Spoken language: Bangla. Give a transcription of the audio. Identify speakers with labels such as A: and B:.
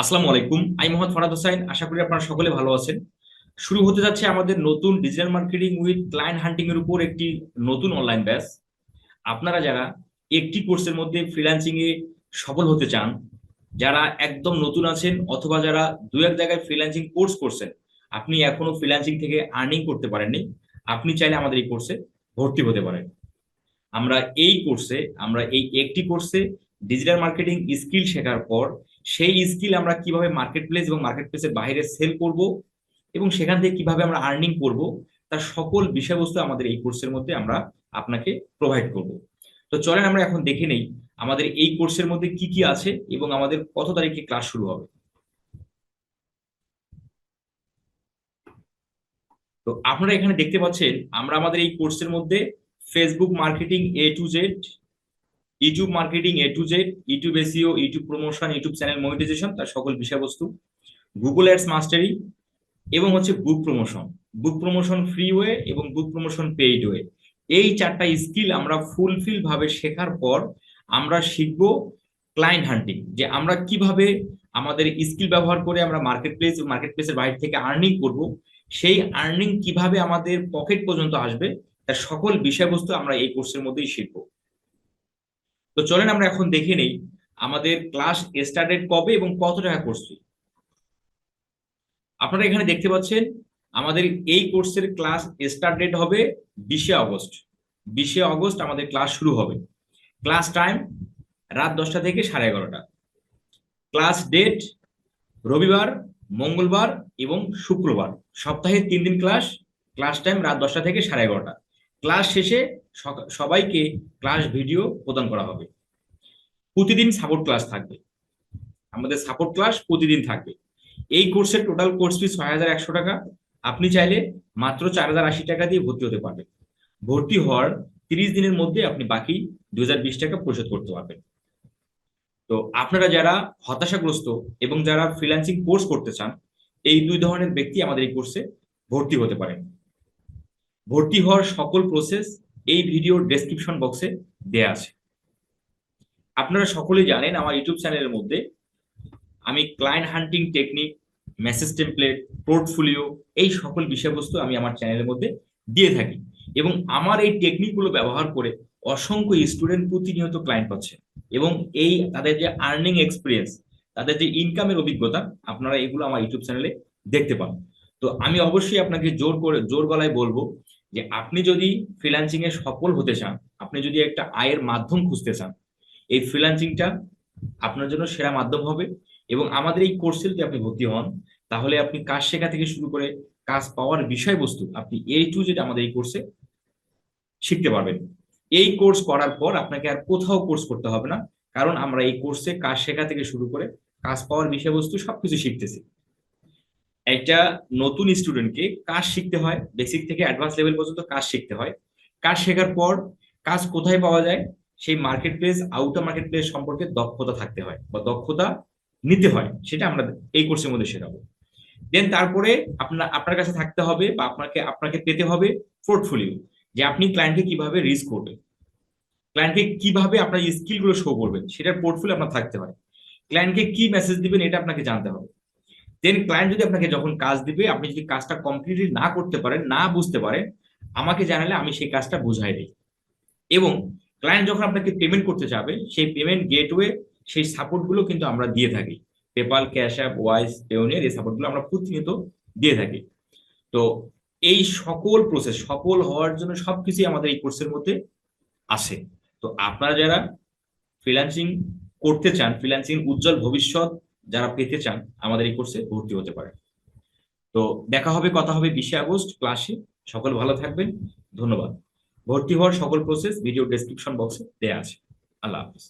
A: আসসালামু আলাইকুম। আমি মোহাম্মদ ফরাদ হোসাইন। আশা করি আপনারা সকলে ভালো আছেন। শুরু হতে যাচ্ছে আমাদের নতুন digital marketing with client hunting এর উপর একটি নতুন অনলাইন ব্যাচ আপনারা যারা একটি কোর্সের মধ্যে ফ্রিল্যান্সিং এ সফল হতে চান, যারা একদম নতুন আছেন অথবা যারা দু এক জায়গায় ফ্রিল্যান্সিং কোর্স করছেন, আপনি এখনও ফ্রিল্যান্সিং থেকে আর্নিং করতে পারেননি, আপনি চাইলে আমাদের এই কোর্সে ভর্তি হতে পারেন। আমরা এই কোর্সে আমরা এই একটি কোর্সে ডিজিটাল মার্কেটিং স্কিল শেখার পর, সেই স্কিল আমরা কীভাবে মার্কেট প্লেস এবং মার্কেট প্লেসের বাইরে সেল করব এবং সেখান থেকে কীভাবে আমরা আর্নিং করব, তার সকল বিষয়বস্তু আমাদের এই কোর্সের মধ্যে আমরা আপনাকে প্রোভাইড করব। তো চলেন আমরা এখন দেখে নেই আমাদের এই কোর্সের মধ্যে কি কি আছে এবং আমাদের কত তারিখে ক্লাস শুরু হবে। তো আপনারা এখানে দেখতে পাচ্ছেন, আমরা আমাদের এই কোর্সের মধ্যে Facebook marketing A to Z YouTube marketing A to Z YouTube SEO YouTube promotion, YouTube channel monetization তার সকল বিষয়বস্তু। গুগল অ্যাডস মাস্টারি এবং হচ্ছে book promotion book promotion free way এবং বুক প্রমোশন পেইড ওয়ে এই চারটা স্কিল আমরা ফুলফিল ভাবে শেখার পর আমরা শিখব ক্লায়েন্ট হান্টিং যে আমরা কীভাবে আমাদের স্কিল ব্যবহার করে আমরা মার্কেট প্লেস মার্কেট প্লেসের বাইরে থেকে আর্নিং করব। সেই আর্নিং কীভাবে আমাদের পকেট পর্যন্ত আসবে, তার সকল বিষয়বস্তু আমরা এই কোর্সের মধ্যেই শিখব। তো চলেন আমরা এখন দেখে নেই আমাদের ক্লাস স্টার্টেড কবে এবং কত টাকা কোর্স আপনারা এখানে দেখতে পাচ্ছেন, আমাদের এই কোর্সের ক্লাস স্টার্ট ডেট হবে বিশে আগস্ট। বিশে আগস্ট আমাদের ক্লাস শুরু হবে। ক্লাস টাইম রাত দশটা থেকে সাড়ে এগারোটা। ক্লাস ডেট রবিবার, মঙ্গলবার এবং শুক্রবার। সপ্তাহে তিন দিন ক্লাস ক্লাস টাইম রাত দশটা থেকে সাড়ে এগারোটা। ক্লাস শেষে সবাইকে ক্লাস ভিডিও প্রদান করা হবে। প্রতিদিন সাপোর্ট ক্লাস থাকবে। আমাদের সাপোর্ট ক্লাস প্রতিদিন থাকবে। এই কোর্সের টোটাল কোর্স ফি ছয় হাজার একশো টাকা। আপনি চাইলে মাত্র চার হাজার আশি টাকা দিয়ে ভর্তি হতে পারবেন। ভর্তি হওয়ার তিরিশ দিনের মধ্যে আপনি বাকি দু হাজার বিশ টাকা পরিশোধ করতে পারবেন। তো আপনারা যারা হতাশাগ্রস্ত এবং যারা ফ্রিল্যান্সিং কোর্স করতে চান, এই দুই ধরনের ব্যক্তি আমাদের এই কোর্সে ভর্তি হতে পারেন। ভর্তি হওয়ার সকল প্রসেস এই ভিডিওর ডেসক্রিপশন বক্সে দেয়া আছে। আপনারা সকলেই জানেন আমার ইউটিউব চ্যানেলের মধ্যে আমি client hunting technique message template portfolio এই সকল বিষয়বস্তু আমি আমার চ্যানেলের মধ্যে দিয়ে থাকি এবং আমার এই টেকনিকগুলো ব্যবহার করে অসংখ্য স্টুডেন্ট প্রতিনিয়ত ক্লায়েন্ট পাচ্ছে এবং এই তাদের যে আর্নিং এক্সপিরিয়েন্স তাদের যে ইনকামের অভিজ্ঞতা, আপনারা এগুলো আমার ইউটিউব চ্যানেলে দেখতে পান। তো আমি অবশ্যই আপনাকে জোর করে, জোর গলায় বলব যে আপনি যদি ফ্রিল্যান্সিং এ সফল হতে চান, আপনি যদি একটা আয়ের মাধ্যম খুঁজতে চান, এই ফ্রিল্যান্সিংটা আপনার জন্য সেরা মাধ্যম হবে এবং আমাদের এই কোর্সে যদি আপনি ভর্তি হন, তাহলে আপনি কাজ শেখা থেকে শুরু করে কাজ পাওয়ার বিষয়বস্তু আপনি এই টু যেটা আমাদের এই কোর্সে শিখতে পারবেন। এই কোর্স করার পর আপনাকে আর কোথাও কোর্স করতে হবে না, কারণ আমরা এই কোর্সে কাজ শেখা থেকে শুরু করে কাজ পাওয়ার বিষয়বস্তু সবকিছু শিখতেছি। একটা নতুন স্টুডেন্টকে কাজ শিখতে হয় বেসিক থেকে অ্যাডভান্স লেভেল পর্যন্ত কাজ শিখতে হয়। কাজ শেখার পর কাজ কোথায় পাওয়া যায়? সেই market place outer market place সম্পর্কে দক্ষতা থাকতে হয় বা দক্ষতা নিতে হয়, সেটা আমরা এই কোর্সের মধ্যে শেখাবো। দেন তারপরে আপনার আপনার কাছে থাকতে হবে বা আপনাকে আপনাকে পেতে হবে পোর্টফোলিও যে আপনি ক্লায়েন্টকে কীভাবে রিস্ক করবেন। ক্লায়েন্টকে কীভাবে আপনার স্কিলগুলো শো করবেন, সেটার পোর্টফোলিও আপনার থাকতে হয়। ক্লায়েন্টকে কি মেসেজ দিবেন, এটা আপনাকে জানতে হবে। দেন ক্লায়েন্ট যদি আপনাকে যখন কাজ দিবে, আপনি যদি কাজটা কমপ্লিটলি না করতে পারেন, না বুঝতে পারেন, আমাকে জানালে আমি সেই কাজটা বুঝাই দিই। এবং ক্লায়েন্ট যখন আপনাকে পেমেন্ট করতে যাবে, সেই পেমেন্ট গেটওয়ে সেই সাপোর্টগুলো কিন্তু আমরা দিয়ে থাকি। PayPal Cash App Wise Payoneer এই সাপোর্টগুলো আমরা প্রতিনিয়ত দিয়ে থাকি। তো এই সকল প্রসেস সফল হওয়ার জন্য সবকিছুই আমাদের এই কোর্সের মধ্যে আসে তো আপনারা যারা ফ্রিল্যান্সিং করতে চান ফ্রিল্যান্সিং উজ্জ্বল ভবিষ্যৎ যারা পেতে চান, আমাদের এই কোর্সে ভর্তি হতে পারে তো দেখা হবে, কথা হবে বিশে আগস্ট ক্লাসে। সকল ভালো থাকবেন। ধন্যবাদ। ভর্তি হওয়ার সকল প্রসেস ভিডিও ডেসক্রিপশন বক্সে দেয়া আছে। আল্লাহ হাফিজ।